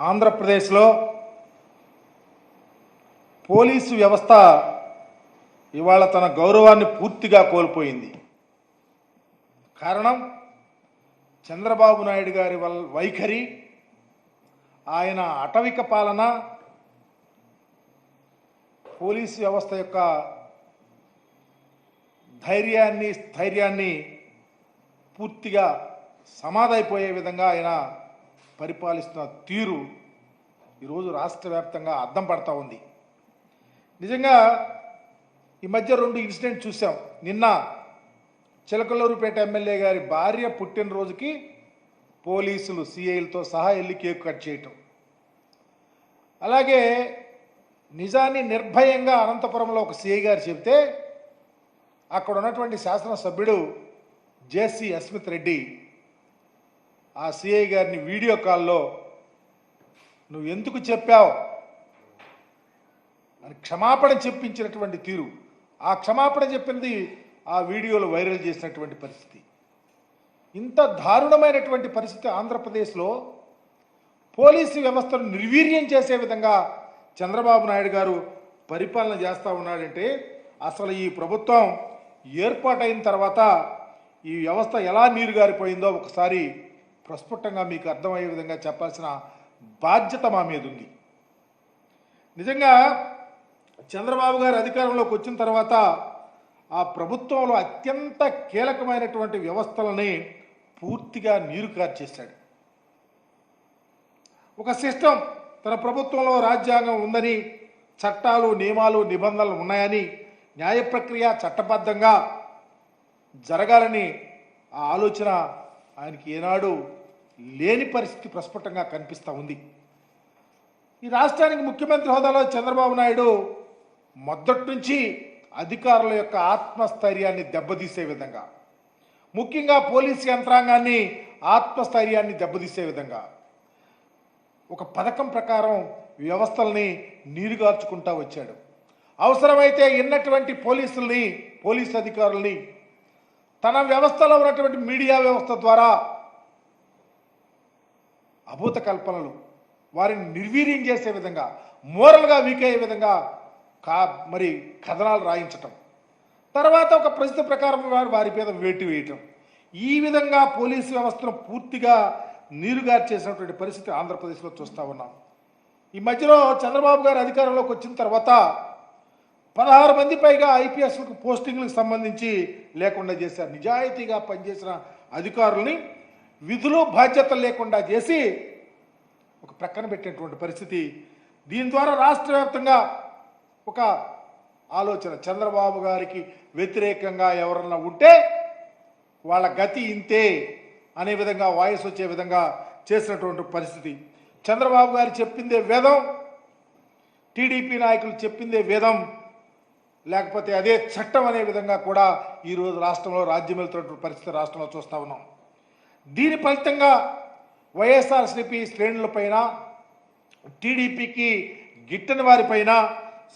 ఆంధ్రప్రదేశ్లో పోలీసు వ్యవస్థ ఇవాళ తన గౌరవాన్ని పూర్తిగా కోల్పోయింది. కారణం చంద్రబాబు నాయుడు గారి వల్ వైఖరి ఆయన అటవిక పాలన పోలీసు వ్యవస్థ యొక్క ధైర్యాన్ని స్థైర్యాన్ని పూర్తిగా సమాధైపోయే విధంగా ఆయన పరిపాలిస్తున్న తీరు ఈరోజు రాష్ట్ర వ్యాప్తంగా అద్దం పడతా ఉంది. నిజంగా ఈ మధ్య రెండు ఇన్సిడెంట్ చూసాం. నిన్న చిలకలూరుపేట ఎమ్మెల్యే గారి భార్య పుట్టినరోజుకి పోలీసులు సిఐలతో సహా వెళ్ళి కేక్ కట్ చేయటం. అలాగే నిజాన్ని నిర్భయంగా అనంతపురంలో ఒక సిఐ గారు చెబితే అక్కడ ఉన్నటువంటి శాసనసభ్యుడు జేసి అస్మిత్ రెడ్డి ఆ సిఐ గారిని వీడియో కాల్లో నువ్వు ఎందుకు చెప్పావు? అని క్షమాపణ చెప్పించినటువంటి తీరు. ఆ క్షమాపణ చెప్పింది ఆ వీడియోలో వైరల్ చేసినటువంటి పరిస్థితి. ఇంత దారుణమైనటువంటి పరిస్థితి ఆంధ్రప్రదేశ్లో పోలీసు వ్యవస్థను నిర్వీర్యం చేసే విధంగా చంద్రబాబు నాయుడు గారు పరిపాలన చేస్తూ ఉన్నాడంటే అసలు ఈ ప్రభుత్వం ఏర్పాటైన తర్వాత ఈ వ్యవస్థ ఎలా నీరుగారిపోయిందో ఒకసారి ప్రస్ఫుటంగా మీకు అర్థమయ్యే విధంగా చెప్పాల్సిన బాధ్యత మా మీద ఉంది. నిజంగా చంద్రబాబు గారు అధికారంలోకి వచ్చిన తర్వాత ఆ ప్రభుత్వంలో అత్యంత కీలకమైనటువంటి వ్యవస్థలని పూర్తిగా నీరు కార్చేశాడు ఒక సిస్టమ్ తన ప్రభుత్వంలో రాజ్యాంగం ఉందని చట్టాలు నియమాలు నిబంధనలు ఉన్నాయని న్యాయ ప్రక్రియ చట్టబద్ధంగా జరగాలని ఆ ఆలోచన ఆయనకి ఏనాడు లేని పరిస్థితి ప్రస్ఫుటంగా కనిపిస్తూ ఉంది. ఈ రాష్ట్రానికి ముఖ్యమంత్రి హోదాలో చంద్రబాబు నాయుడు మొదటి నుంచి అధికారుల యొక్క ఆత్మస్థైర్యాన్ని దెబ్బతీసే విధంగా ముఖ్యంగా పోలీస్ యంత్రాంగాన్ని ఆత్మస్థైర్యాన్ని దెబ్బతీసే విధంగా ఒక పథకం ప్రకారం వ్యవస్థల్ని నీరుగార్చుకుంటా వచ్చాడు. అవసరమైతే ఎన్నటువంటి పోలీసుల్ని పోలీస్ అధికారుల్ని తన వ్యవస్థలో ఉన్నటువంటి మీడియా వ్యవస్థ ద్వారా అభూత కల్పనలు వారిని నిర్వీర్యం చేసే విధంగా మోరల్గా వీక్ అయ్యే విధంగా కా మరి కథనాలు రాయించటం. తర్వాత ఒక పరిస్థితి ప్రకారం వారు వారి మీద వేటి వేయటం. ఈ విధంగా పోలీసు వ్యవస్థను పూర్తిగా నీరుగారు చేసినటువంటి పరిస్థితి ఆంధ్రప్రదేశ్లో చూస్తూ ఉన్నాం. ఈ మధ్యలో చంద్రబాబు గారు అధికారంలోకి వచ్చిన తర్వాత పదహారు మంది పైగా ఐపీఎస్లకు పోస్టింగ్లకు సంబంధించి లేకుండా చేశారు. నిజాయితీగా పనిచేసిన అధికారుల్ని విధులు బాధ్యతలు లేకుండా చేసి ఒక ప్రక్కన పెట్టినటువంటి పరిస్థితి. దీని ద్వారా రాష్ట్ర వ్యాప్తంగా ఒక ఆలోచన. చంద్రబాబు గారికి వ్యతిరేకంగా ఎవరన్నా ఉంటే వాళ్ళ గతి ఇంతే అనే విధంగా వాయిస్ వచ్చే విధంగా చేసినటువంటి పరిస్థితి. చంద్రబాబు గారు చెప్పిందే వేదం టీడీపీ నాయకులు చెప్పిందే వేదం లేకపోతే అదే చట్టం అనే విధంగా కూడా ఈరోజు రాష్ట్రంలో రాజ్యం వెళ్తున్నటువంటి పరిస్థితి రాష్ట్రంలో చూస్తూ ఉన్నాం. దీని ఫలితంగా వైఎస్ఆర్సిపి శ్రేణులపైన టీడీపీకి గిట్టని వారిపైన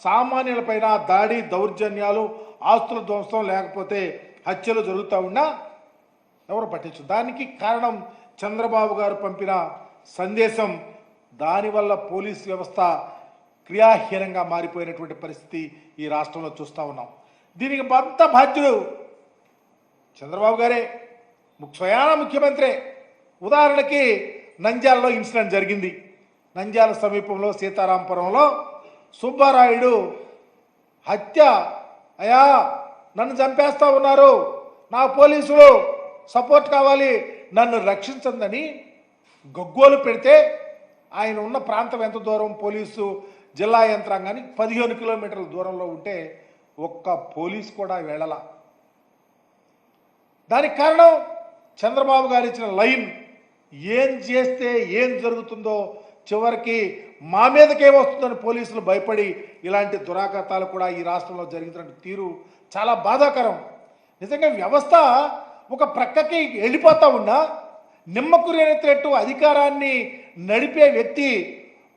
సామాన్యులపైన దాడి దౌర్జన్యాలు ఆస్తుల ధ్వంసం లేకపోతే హత్యలు జరుగుతూ ఉన్నా ఎవరు పట్టించు? దానికి కారణం చంద్రబాబు గారు పంపిన సందేశం. దానివల్ల పోలీస్ వ్యవస్థ క్రియాహీనంగా మారిపోయినటువంటి పరిస్థితి ఈ రాష్ట్రంలో చూస్తూ ఉన్నాం. దీనికి అంత బాధ్యుడు చంద్రబాబు గారే. స్వయాన ముఖ్యమంత్రే. ఉదాహరణకి నంద్యాలలో ఇన్సిడెంట్ జరిగింది. నంద్యాల సమీపంలో సీతారాంపురంలో సుబ్బారాయుడు హత్య. అయా నన్ను చంపేస్తా ఉన్నారు. నా పోలీసులు సపోర్ట్ కావాలి. నన్ను రక్షించందని గగ్గోలు పెడితే ఆయన ఉన్న ప్రాంతం ఎంత దూరం? పోలీసు జిల్లా యంత్రాంగానికి పదిహేను కిలోమీటర్ల దూరంలో ఉంటే ఒక్క పోలీస్ కూడా వెళ్ళలా దానికి కారణం చంద్రబాబు గారు ఇచ్చిన లైన్ ఏం చేస్తే ఏం జరుగుతుందో చివరికి మా మీదకే వస్తుందని పోలీసులు భయపడి ఇలాంటి దురాఘాతాలు కూడా ఈ రాష్ట్రంలో జరిగినటువంటి తీరు చాలా బాధాకరం. నిజంగా వ్యవస్థ ఒక ప్రక్కకి వెళ్ళిపోతా ఉన్నా నిమ్మకు రేనెత్తేట్టు అధికారాన్ని నడిపే వ్యక్తి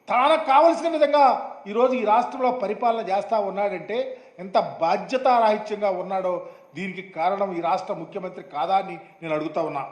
తనకు కావలసిన విధంగా ఈరోజు ఈ రాష్ట్రంలో పరిపాలన చేస్తూ ఉన్నాడంటే ఎంత బాధ్యతారాహిత్యంగా ఉన్నాడో దీనికి కారణం ఈ రాష్ట్ర ముఖ్యమంత్రి కాదా అని నేను అడుగుతా ఉన్నా.